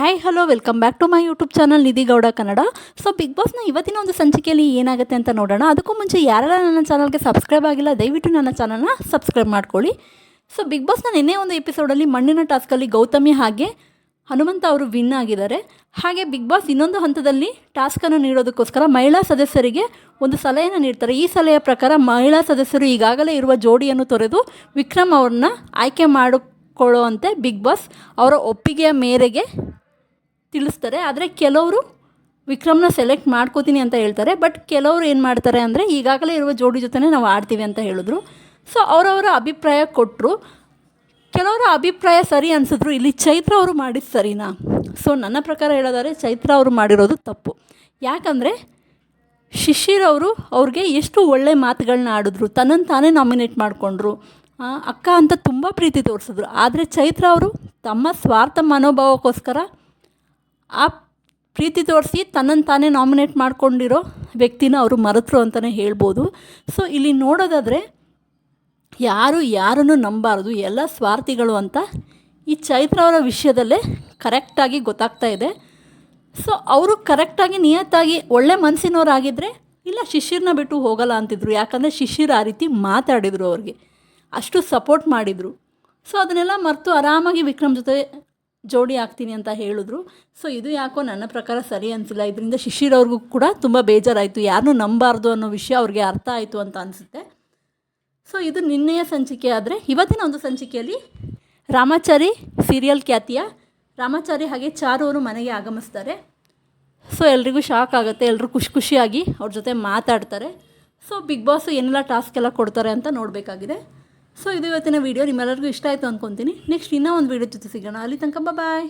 Hi hello welcome back to my YouTube channel Nidhi Gowda Kannada so big ಬಾಸ್ನ ಇವತ್ತಿನ ಒಂದು ಸಂಚಿಕೆಯಲ್ಲಿ ಏನಾಗುತ್ತೆ ಅಂತ ನೋಡೋಣ. ಅದಕ್ಕೂ ಮುಂಚೆ ಯಾರೆಲ್ಲ ನನ್ನ ಚಾನಲ್ಗೆ ಸಬ್ಸ್ಕ್ರೈಬ್ ಆಗಿಲ್ಲ, ದಯವಿಟ್ಟು ನನ್ನ ಚಾನಲ್ನ ಸಬ್ಸ್ಕ್ರೈಬ್ ಮಾಡ್ಕೊಳ್ಳಿ. ಸೊ ಬಿಗ್ ಬಾಸ್ನ ನಿನ್ನೆ ಒಂದು ಎಪಿಸೋಡಲ್ಲಿ ಮಣ್ಣಿನ ಟಾಸ್ಕಲ್ಲಿ ಗೌತಮಿ ಹಾಗೆ ಹನುಮಂತ ಅವರು ವಿನ್ ಆಗಿದ್ದಾರೆ. ಹಾಗೆ ಬಿಗ್ ಬಾಸ್ ಇನ್ನೊಂದು ಹಂತದಲ್ಲಿ ಟಾಸ್ಕನ್ನು ನೀಡೋದಕ್ಕೋಸ್ಕರ ಮಹಿಳಾ ಸದಸ್ಯರಿಗೆ ಒಂದು ಸಲಹೆಯನ್ನು ನೀಡ್ತಾರೆ. ಈ ಸಲಹೆಯ ಪ್ರಕಾರ ಮಹಿಳಾ ಸದಸ್ಯರು ಈಗಾಗಲೇ ಇರುವ ಜೋಡಿಯನ್ನು ತೊರೆದು ವಿಕ್ರಮ್ ಅವ್ರನ್ನ ಆಯ್ಕೆ ಮಾಡಿಕೊಳ್ಳುವಂತೆ ಬಿಗ್ ಬಾಸ್ ಅವರ ಒಪ್ಪಿಗೆಯ ಮೇರೆಗೆ ತಿಳಿಸ್ತಾರೆ, ಆದರೆ ಕೆಲವರು ವಿಕ್ರಮ್ನ ಸೆಲೆಕ್ಟ್ ಮಾಡ್ಕೋತೀನಿ ಅಂತ ಹೇಳ್ತಾರೆ ಬಟ್ ಕೆಲವರು ಏನು ಮಾಡ್ತಾರೆ ಅಂದರೆ ಈಗಾಗಲೇ ಇರುವ ಜೋಡಿ ಜೊತೆ ನಾವು ಆಡ್ತೀವಿ ಅಂತ ಹೇಳಿದ್ರು. ಸೊ ಅವರವರ ಅಭಿಪ್ರಾಯ ಕೊಟ್ಟರು ಕೆಲವರ ಅಭಿಪ್ರಾಯ ಸರಿ ಅನಿಸಿದ್ರು, ಇಲ್ಲಿ ಚೈತ್ರ ಅವರು ಮಾಡಿದ ಸರಿನಾ? ಸೊ ನನ್ನ ಪ್ರಕಾರ ಹೇಳೋದಾದ್ರೆ ಚೈತ್ರ ಅವರು ಮಾಡಿರೋದು ತಪ್ಪು. ಯಾಕಂದರೆ ಶಿಶಿರ್ ಅವರು ಅವ್ರಿಗೆ ಎಷ್ಟು ಒಳ್ಳೆ ಮಾತುಗಳನ್ನ ಆಡಿದ್ರು ತನ್ನನ್ನು ತಾನೇ ನಾಮಿನೇಟ್ ಮಾಡಿಕೊಂಡ್ರು. ಅಕ್ಕ ಅಂತ ತುಂಬ ಪ್ರೀತಿ ತೋರಿಸಿದ್ರು. ಆದರೆ ಚೈತ್ರ ಅವರು ತಮ್ಮ ಸ್ವಾರ್ಥ ಮನೋಭಾವಕ್ಕೋಸ್ಕರ ಆ ಪ್ರೀತಿ ತೋರಿಸಿ ತನ್ನನ್ನು ತಾನೇ ನಾಮಿನೇಟ್ ಮಾಡ್ಕೊಂಡಿರೋ ವ್ಯಕ್ತಿನ ಅವರು ಮರೆತರು ಅಂತಲೇ ಹೇಳ್ಬೋದು. ಸೊ, ಇಲ್ಲಿ ನೋಡೋದಾದರೆ ಯಾರು ಯಾರನ್ನು ನಂಬಾರದು, ಎಲ್ಲ ಸ್ವಾರ್ಥಿಗಳು ಅಂತ ಈ ಚೈತ್ರ ಅವರ ವಿಷಯದಲ್ಲೇ ಕರೆಕ್ಟಾಗಿ ಗೊತ್ತಾಗ್ತಾ ಇದೆ. ಸೊ, ಅವರು ಕರೆಕ್ಟಾಗಿ ನಿಯತ್ತಾಗಿ ಒಳ್ಳೆ ಮನಸ್ಸಿನವರಾಗಿದ್ದರೆ ಇಲ್ಲ ಶಿಷ್ಯರನ್ನ ಬಿಟ್ಟು ಹೋಗಲ್ಲ ಅಂತಿದ್ರು. ಯಾಕಂದರೆ ಶಿಶಿರ್ ಆ ರೀತಿ ಮಾತಾಡಿದರು ಅವ್ರಿಗೆ. ಅಷ್ಟು ಸಪೋರ್ಟ್ ಮಾಡಿದರು. ಸೊ, ಅದನ್ನೆಲ್ಲ ಮರೆತು ಆರಾಮಾಗಿ ವಿಕ್ರಮ್ ಜೊತೆ ಜೋಡಿ ಆಗ್ತೀನಿ ಅಂತ ಹೇಳಿದ್ರು. ಸೊ ಇದು ಯಾಕೋ ನನ್ನ ಪ್ರಕಾರ ಸರಿ ಅನಿಸಿಲ್ಲ. ಇದರಿಂದ ಶಿಶಿರವ್ರಿಗೂ ಕೂಡ ತುಂಬ ಬೇಜಾರಾಯಿತು. ಯಾರನ್ನೂ ನಂಬಾರ್ದು ಅನ್ನೋ ವಿಷಯ ಅವ್ರಿಗೆ ಅರ್ಥ ಆಯಿತು ಅಂತ ಅನಿಸುತ್ತೆ. ಸೊ ಇದು ನಿನ್ನೆಯ ಸಂಚಿಕೆ ಆದರೆ ಇವತ್ತಿನ ಒಂದು ಸಂಚಿಕೆಯಲ್ಲಿ ರಾಮಾಚಾರಿ ಸೀರಿಯಲ್ ಖ್ಯಾತಿಯ ರಾಮಾಚಾರಿ ಹಾಗೆ ಚಾರು ಅವರು ಮನೆಗೆ ಆಗಮಿಸ್ತಾರೆ. ಸೊ ಎಲ್ರಿಗೂ ಶಾಕ್ ಆಗುತ್ತೆ. ಎಲ್ಲರೂ ಖುಷಿ ಖುಷಿಯಾಗಿ ಅವ್ರ ಜೊತೆ ಮಾತಾಡ್ತಾರೆ. ಸೊ ಬಿಗ್ ಬಾಸ್ ಏನೆಲ್ಲ ಟಾಸ್ಕ್ ಎಲ್ಲ ಕೊಡ್ತಾರೆ ಅಂತ ನೋಡಬೇಕಾಗಿದೆ. ಸೊ ಇದು ಇವತ್ತಿನ ವೀಡಿಯೋ ನಿಮ್ಮೆಲ್ಲರಿಗೂ ಇಷ್ಟ ಆಯಿತು ಅಂದ್ಕೊತೀನಿ ನೆಕ್ಸ್ಟ್ ಇನ್ನೂ ಒಂದು ವೀಡಿಯೋ ಜೊತೆ ಸಿಗೋಣ. ಅಲ್ಲಿ ತನಕ ಬಾಯ್